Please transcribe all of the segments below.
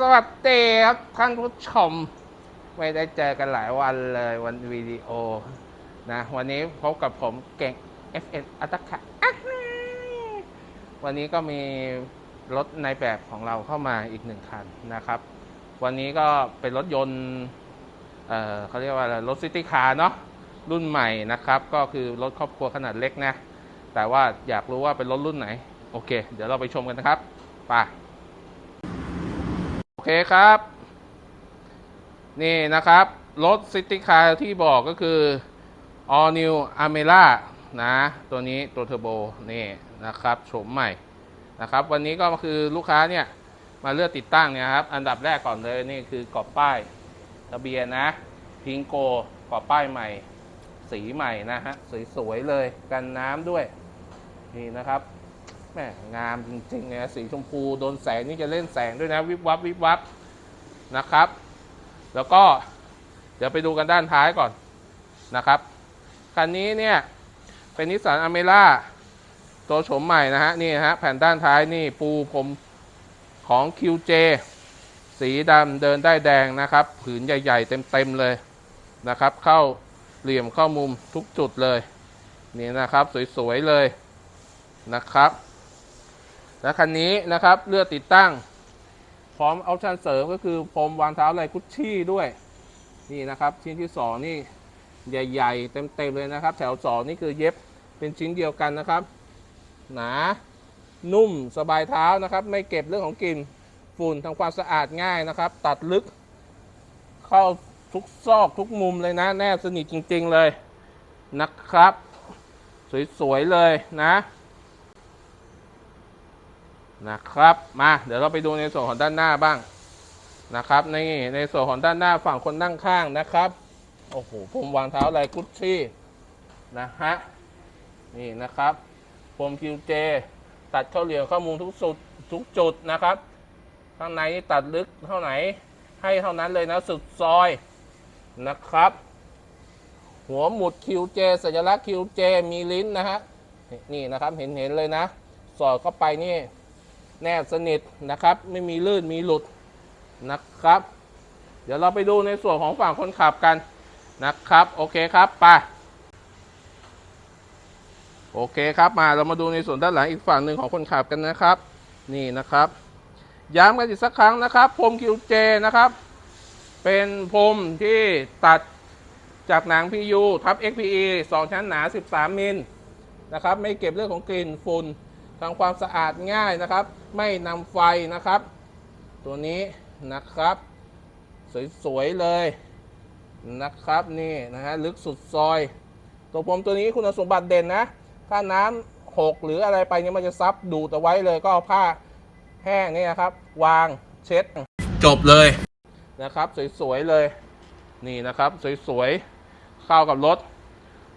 สวัสดีครับท่านผู้ชม ไม่ได้เจอกันหลายวันเลยวันวิดีโอนะวันนี้พบกับผมเก่ง FN อัตคะวันนี้ก็มีรถในแบบของเราเข้ามาอีกหนึ่งคันนะครับ วันนี้ก็เป็นรถยนต์เออเขาเรียกว่ารถซิตี้คาร์เนาะรุ่นใหม่นะครับ ก็คือรถครอบครัวขนาดเล็กนะ แต่ว่าอยากรู้ว่าเป็นรถรุ่นไหน โอเค เดี๋ยวเราไปชมกันนะครับไป เคครับ นี่นะครับ รถซิตี้คาร์ที่บอกก็คือ All New Amera นะ ตัวนี้ตัวเทอร์โบนี่นะครับโฉมใหม่นะครับ วันนี้ก็คือลูกค้าเนี่ยมาเลือกติดตั้งเนี่ยครับ อันดับแรกก่อนเลยนี่คือกรอบป้ายทะเบียนนะ พิงโกกรอบป้ายใหม่ สีใหม่นะฮะสวยๆเลยกันน้ำด้วย นี่นะครับ แม่งามจริงๆเลยนะสีชมพูโดนแสงนี่จะเล่นแสงด้วยนะ วิบวับวิบวับนะครับ แล้วก็เดี๋ยวไปดูกันด้านท้ายก่อนนะครับคันนี้เนี่ยเป็นนิสสันอเมร่าตัวโฉมใหม่นะฮะนี่ฮะแผ่นด้านท้ายนี่ปูพรมของ QJ สีดำเดินได้แดงนะครับ ผืนใหญ่ ๆ เต็ม ๆ เลยนะครับ เข้าเหลี่ยมเข้ามุมทุกจุดเลย นี่นะครับ สวย ๆ เลยนะครับ และคันนี้นะครับเลือกติดตั้ง พร้อมออปชันเสริมก็คือพรมวางเท้าลายกุชชี่ด้วย นี่นะครับ ชิ้นที่สองนี่ใหญ่ๆ เต็มๆเลยนะครับ แถวสองนี่คือเย็บเป็นชิ้นเดียวกันนะครับ หนานุ่มสบายเท้านะครับ ไม่เก็บเรื่องของกลิ่นฝุ่นทำความสะอาดง่ายนะครับ ตัดลึก เข้าทุกซอกทุกมุมเลยนะ แนบสนิทจริง ๆเลยนะครับ สวย ๆ เลยนะ นะครับมาเดี๋ยวเราไปดูในส่วนของด้านหน้าบ้างนะครับในในส่วนของด้านหน้าฝั่งคนนั่งข้างนะครับโอ้โหผมวางเท้าลายกุชชี่นะฮะนี่นะครับผมคิวเจตัดเข้าเหลี่ยมข้ามุมทุกสุดทุกจุดนะครับ ข้างในตัดลึกเท่าไหนให้เท่านั้นเลยนะสุดซอยนะครับ หัวหมุด QJ สัญลักษณ์ QJ มีลิ้นนะฮะนี่นะครับเห็นเห็นเลยนะ สอดเข้าไปนี่ แนบสนิทนะครับ ไม่มีลื่นมีหลุดนะครับ เดี๋ยวเราไปดูในส่วนของฝั่งคนขับกันนะครับ โอเคครับไปโอเคครับมาเรามาดูในส่วนด้านหลังอีกฝั่งหนึ่งของคนขับกันนะครับ นี่นะครับ ย้ำกันอีกสักครั้งนะครับพรม QJ นะครับ เป็นพรมที่ตัดจากหนัง PU ทับ XPE 2 ชั้นหนา 13 มิลนะครับ ไม่เก็บเรื่องของกลิ่นฝุ่น ทำความสะอาดง่ายนะครับ ไม่นำไฟนะครับ ตัวนี้นะครับ สวยๆเลยนะครับนี่นะฮะลึกสุดซอย ตัวผมตัวนี้คุณสมบัติเด่นนะ ถ้าน้ำหกหรืออะไรไปเนี่ยมันจะซับดูดเอาไว้เลยก็เอาผ้าแห้งนี่นะครับ วางเช็ด จบเลยนะครับ สวยๆเลยนี่นะครับ สวยๆเข้ากับรถ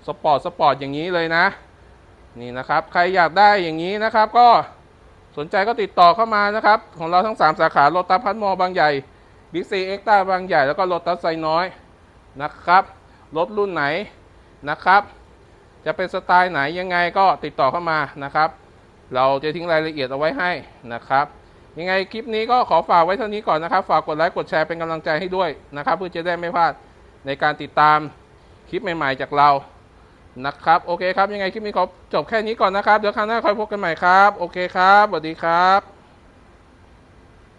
สปอร์ตสปอร์ตอย่างนี้เลยนะ นี่นะครับ ใครอยากได้อย่างนี้นะครับ ก็สนใจก็ติดต่อเข้ามานะครับ ของเราทั้ง 3 สาขาโรตัสพัทมอบางใหญ่บิ๊กซีเอ็กต้าบางใหญ่แล้วก็โรตัสไซน้อยนะครับรถรุ่นไหนนะครับ จะเป็นสไตล์ไหนยังไงก็ติดต่อเข้ามานะครับ เราจะทิ้งรายละเอียดเอาไว้ให้นะครับ ยังไงคลิปนี้ก็ขอฝากไว้เท่านี้ก่อนนะครับ ฝากกดไลค์กดแชร์เป็นกำลังใจให้ด้วยนะครับ เพื่อจะได้ไม่พลาดในการติดตามคลิปใหม่ ๆ จากเรา นะครับ โอเคครับ ยังไงคลิปนี้ขอจบแค่นี้ก่อนนะครับ เดี๋ยวครั้งหน้าค่อยพบกันใหม่ครับ โอเคครับสวัสดีครับ